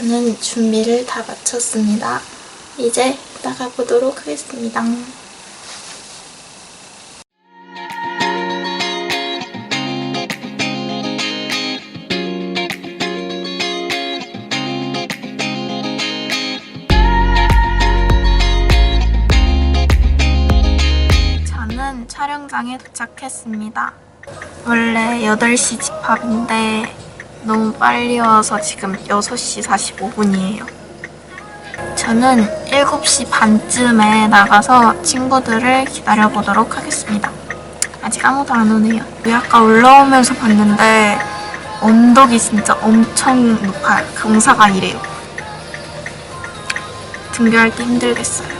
저는 준비를 다 마쳤습니다. 이제 나가보도록 하겠습니다. 저는 촬영장에 도착했습니다. 원래 8시 집합인데 너무 빨리 와서 지금 6시 45분이에요. 저는 7시 반쯤에 나가서 친구들을 기다려보도록 하겠습니다. 아직 아무도 안 오네요. 아까 올라오면서 봤는데 언덕이 진짜 엄청 높아요. 경사가 이래요. 등교할 때 힘들겠어요.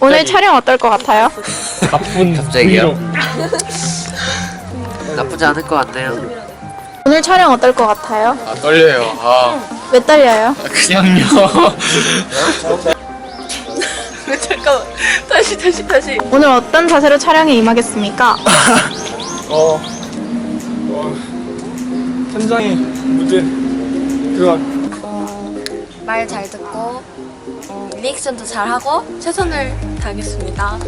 오늘 촬영 어떨 것 같아요? 나쁜 갑자기요? 나쁘지 않을 것 같네요. 오늘 촬영 어떨 것 같아요? 아 떨려요. 아 왜 떨려요? 그냥요. 잠깐만 다시 다시 다시 오늘 어떤 자세로 촬영에 임하겠습니까? 어, 어 현장에 묻은 그런 말잘 듣고 어, 리액션도 잘 하고 최선을 다하겠습니다.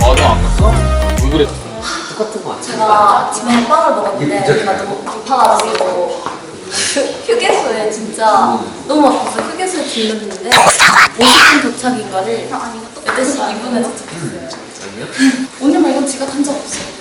나도 안 갔어? 왜 그랬어? 제가 아침에 빵을 먹었는데 제가 너무 아파가지고 휴- 휴게소에 진짜 너무 아파서 휴게소에 들렀는데 50분 도착인 거를 8시 2분에 도착했어요. 오늘 지각 한적 없어요.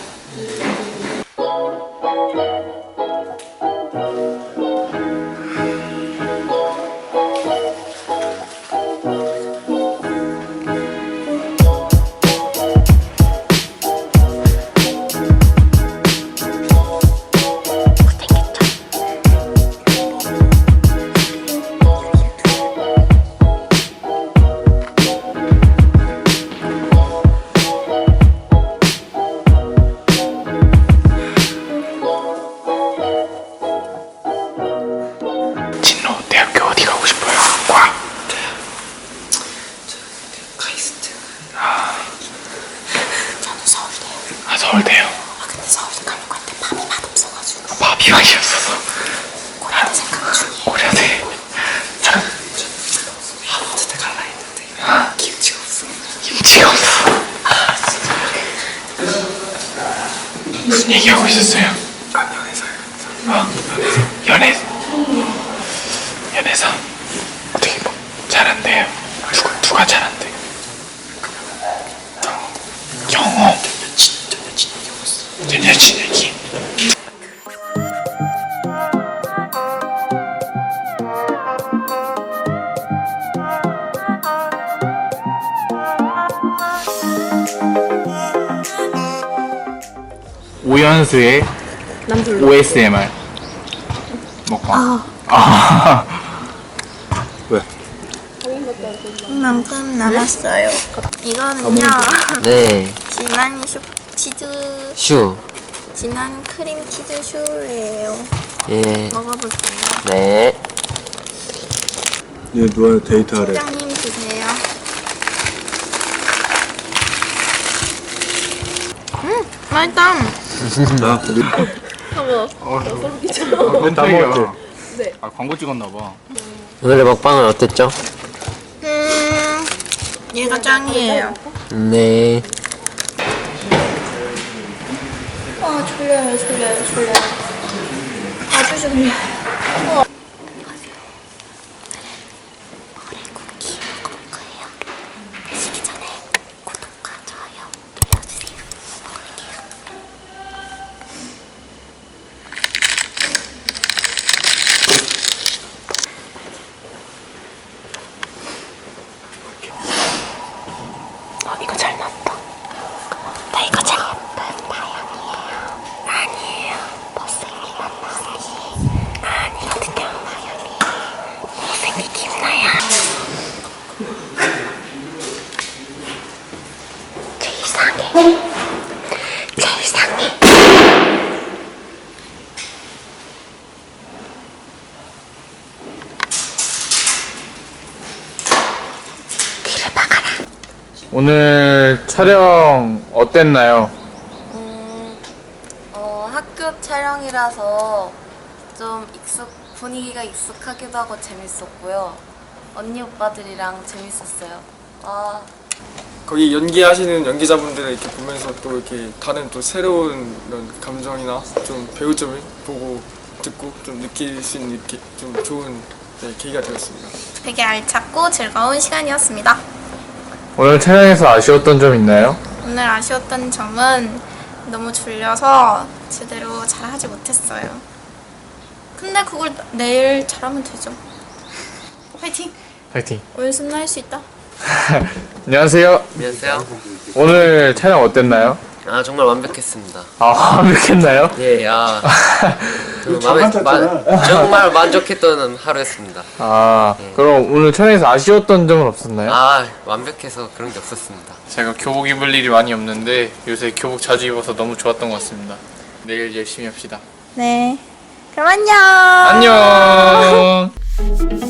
오연수의 OSMR 먹방. 아. 왜? 만큼 남았어요. 이거는요. 네. 진한 슈 치즈 슈. 진한 크림 치즈 슈예요. 예. 먹어볼게요. 네. 얘 누가 데이트하래? 사장님 드세요. 음 맛있다. 나 우리 다 먹었지? 네. 아 광고 찍었나 봐. 오늘의 먹방은 어땠죠? 음 얘가 짱이에요. 네. 아 졸려요 졸려요 졸려요. 아주 졸려요. 이거 잘 났다. 나 이거 잘 예쁜 다영이에요. 아니에요. 못생긴 만나기. 아니거든요. 오늘 촬영 어땠나요? 음, 어, 학교 촬영이라서 좀 익숙, 분위기가 익숙하기도 하고 재밌었고요. 언니 오빠들이랑 재밌었어요. 아, 거기 연기하시는 연기자분들을 이렇게 보면서 또 이렇게 다른 또 새로운 이런 감정이나 좀 배울 점을 보고 듣고 좀 느낄 수 있는 이렇게 좀 좋은 네, 계기가 되었습니다. 되게 알찼고 즐거운 시간이었습니다. 오늘 촬영에서 아쉬웠던 점 있나요? 오늘 아쉬웠던 점은 너무 졸려서 제대로 잘 하지 못했어요. 근데 그걸 내일 잘하면 되죠. 화이팅! 파이팅. 오연습은 할수 있다. 안녕하세요. 안녕하세요. 오늘 촬영 어땠나요? 아 정말 완벽했습니다. 아 완벽했나요? 예, 아 그 마음에 마, 정말 만족했던 하루였습니다. 아 그럼 오늘 촬영에서 아쉬웠던 점은 없었나요? 아 완벽해서 그런 게 없었습니다. 제가 교복 입을 일이 많이 없는데 요새 교복 자주 입어서 너무 좋았던 것 같습니다. 내일 열심히 합시다. 네. 그럼 안녕! 안녕.